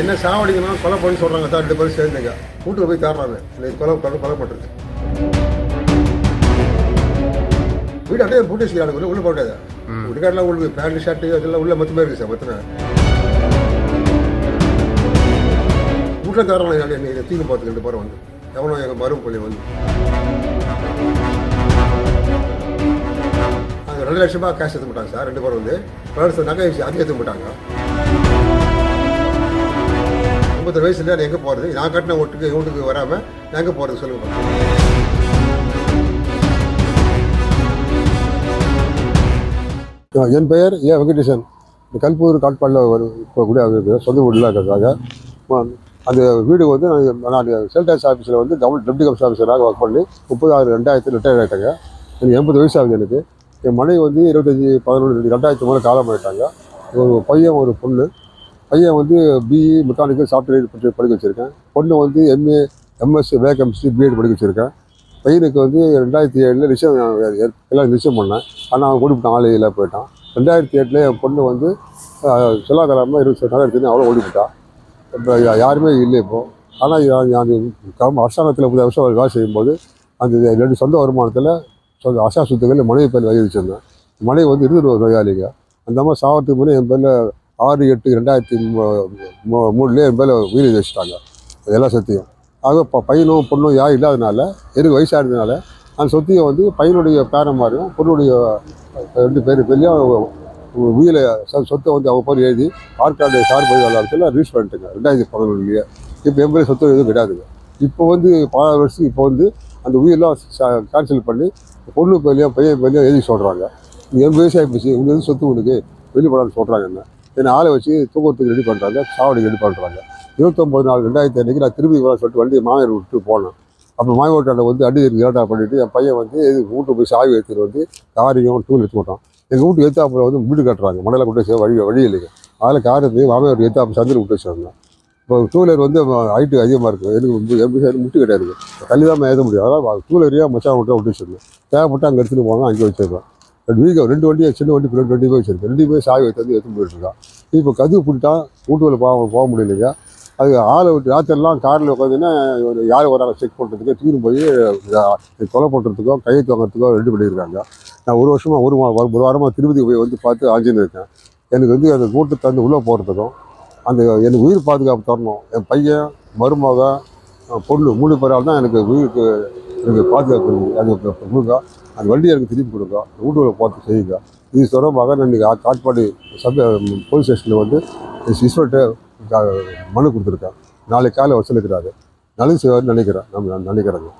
என்ன சாவடிக்கணும் கொலை பண்ணி சொல்கிறாங்க தான் ரெண்டு பேரும் சேர்ந்துங்க. வீட்டுக்கு போய் தேடுறாங்க. இந்த கொலை கொலை கொலை பண்ணுறது வீடு அப்படியே பூட்டி வச்சுக்கிறாங்க உள்ள போட்டாது வீட்டுக்காரெல்லாம் உள்ள பேண்ட் ஷர்ட்டு அதெல்லாம் உள்ள மொத்தமே இருக்குது சார் மொத்தமே வீட்டில் தேடுறாங்க என்னை தூக்கி பார்த்துக்கு ரெண்டு பேரும் வந்து. எவனோ எங்கள் மரும் பள்ளி வந்து. அங்கே ரெண்டு லட்சம் ரூபாய் கேஷ் எடுத்து மாட்டாங்க சார் ரெண்டு பேரும் வந்து. பலர் நகை அதிகம் எடுத்து மாட்டாங்க ஐம்பது வயசு இல்லை எங்கே போகிறது நான் கட்டின ஓட்டுக்கு வீட்டுக்கு வராமல் நான் எங்கே போகிறது சொல்லுங்க என் பெயர் ஏ வெங்கடேசன். கல்பூர் காட்பாடில் ஒரு இப்போ கூட இருக்குது சொந்த வீட்டில் இருக்கிறதாக அந்த வீடு வந்து நான் நான் சேல் ஆஃபீஸில் வந்து கவர்மெண்ட் டெப்டி கமிஷன் ஆஃபீஸராக ஒர்க் பண்ணி முப்பது ஆறு ரெண்டாயிரத்து ரிட்டையர் ஆகிட்டாங்க எனக்கு எண்பது வயசு ஆகுது எனக்கு. என் மனைவி வந்து இருபத்தஞ்சி பதினொன்று ரெண்டாயிரத்து மூணு காலம் ஆகிட்டாங்க ஒரு பையன் ஒரு பொண்ணு. பையன் வந்து பிஇ மெக்கானிக்கல் சாஃப்ட்வேர் பற்றி படிக்க வச்சுருக்கேன். பொண்ணு வந்து எம்ஏ எம்எஸ் வேகம்சி பிஎட் படிக்க வச்சுருக்கேன். பையனுக்கு வந்து ரெண்டாயிரத்தி ஏழில் நிச்சயம் எல்லாம் நிச்சயம் பண்ணேன். ஆனால் அவன் கூட்டிவிட்டான் ஆலையில் போயிட்டான். ரெண்டாயிரத்தி எட்டில் என் பொண்ணு வந்து சொல்லாதலாமல் இருபத்தி நாள் எடுத்துன்னு அவ்வளோ ஓடிவிட்டான் இப்போ யாருமே இல்லை இப்போது ஆனால் நான் கம் அரசாங்கத்தில் புதிய வருஷம் வேலை செய்யும்போது அந்த ரெண்டு சொந்த வருமானத்தில் சொந்த அசா சொத்துக்கள் மனைவி பேர் வகை மனைவி வந்து இருபது ஒரு நோயாளிங்க. அந்த மாதிரி சாவத்துக்கு முன்னே என் பேரில் ஆறு எட்டு ரெண்டாயிரத்தி மூணுலேயே என் பேரில் உயிர் வச்சுட்டாங்க அதெல்லாம் சத்தியம். ஆக இப்போ பையனும் பொண்ணும் யாரும் இல்லாதனால எனக்கு வயசாகிறதுனால அந்த சொத்தையை வந்து பையனுடைய பேரன் மாதிரியும் பொண்ணுடைய ரெண்டு பேர் பெரியும் உயிரை சொத்தை வந்து அவங்க பேர் எழுதி ஆற்காடு சார் பதிவாளத்தில் ரீச் பண்ணிட்டுங்க. ரெண்டாயிரத்தி பதினொன்றுலேயே இப்போ என் பேர் சொத்து எதுவும் கிடையாதுங்க இப்போ வந்து பல வருஷம் இப்போ வந்து அந்த உயிரெலாம் கேன்சல் பண்ணி பொண்ணு பேர்லையும் பையன் பேர்லையும் எழுதி சொல்கிறாங்க என் வயசு போச்சு உங்களுக்கு சொத்து உனக்கு வெளிப்படான்னு சொல்கிறாங்க என்ன? என்னை ஆளை வச்சு தூக்கத்துக்கு ரெடி பண்ணுறாங்க சாவடி ரெடி பண்ணுறாங்க இருபத்தொம்பது நாள் ரெண்டாயிரத்தி அன்றைக்கி நான் திரும்பி வர சொல்லிட்டு வண்டியை மாமியார் விட்டு போனேன். அப்போ மாமியார்ட்டாண்ட வந்து அடி லேட்டாக பண்ணிவிட்டு என் பையன் வந்து வீட்டு போய் சாவி எடுத்துகிட்டு வந்து காரையும் டூல் எடுத்து போட்டான். எங்கள் வீட்டு எத்தாப்புல வந்து வீடு கட்டுறாங்க மணலை கொண்டு வச்சு வழி வழி இல்லைங்க. அதில் கார் எடுத்து மாமியார் எத்தாப்பு சந்தில் விட்டு வச்சுருந்தேன் இப்போ டூலர் வந்து ஹைட்டு அதிகமாக இருக்குது எனக்கு எப்படி எம்பி முட்டு கிடையாது தள்ளி தான் ஏற்ற முடியும். அதனால் டூலரையாக மச்சான் விட்டு விட்டு வச்சுருந்தேன். தேவைப்பட்டு அங்கே எடுத்துகிட்டு போனால் அங்கே வச்சிருக்கேன் ரெண்டு ரெண்டு வண்டியை சின்ன வண்டி ரெண்டு வண்டி போய் வச்சிருக்கேன் ரெண்டு போய் சாவி எடுத்து வந்து எடுத்து போயிட்டுருக்கான் இப்போ கதுவு பிடிட்டான் கூட்டுவில் போக போக முடியலைங்க. அது ஆளை விட்டு ராத்திரிலாம் காரில் உட்காந்துன்னா ஒரு யார் வராங்க செக் பண்ணுறதுக்கோ தூக்கிட்டு போய் கொலை பண்ணுறதுக்கோ கையெழுத்து வாங்குறதுக்கோ ரெடி பண்ணியிருக்காங்க நான் ஒரு வருஷமாக ஒரு மா ஒரு வாரமாக திருப்பதி போய் வந்து பார்த்து ஆஞ்சின்னு இருக்கேன். எனக்கு வந்து அந்த கூட்டு தந்து உள்ளே போகிறதுக்கும் அந்த எனக்கு உயிர் பாதுகாப்பு தரணும். என் பையன் மருமக பொண்ணு மூணு பேரால் தான் எனக்கு உயிருக்கு எனக்கு பாதுகாப்பு இருக்குது. அது கொடுங்க. அந்த வண்டி எனக்கு திருப்பி கொடுங்க. வீட்டுக்குள்ள பார்த்து செய்யுங்க. இது தொடர்பாக நான் இன்றைக்கி காட்பாடி சப் போலீஸ் ஸ்டேஷனில் வந்து இன்ஸ்பெக்டர் மனு கொடுத்துருக்கேன். நாளைக்கு காலை வசூலிக்கிறாரு. நல்லது செய்வார்னு நினைக்கிறேன். நம்ம நினைக்கிறேங்க.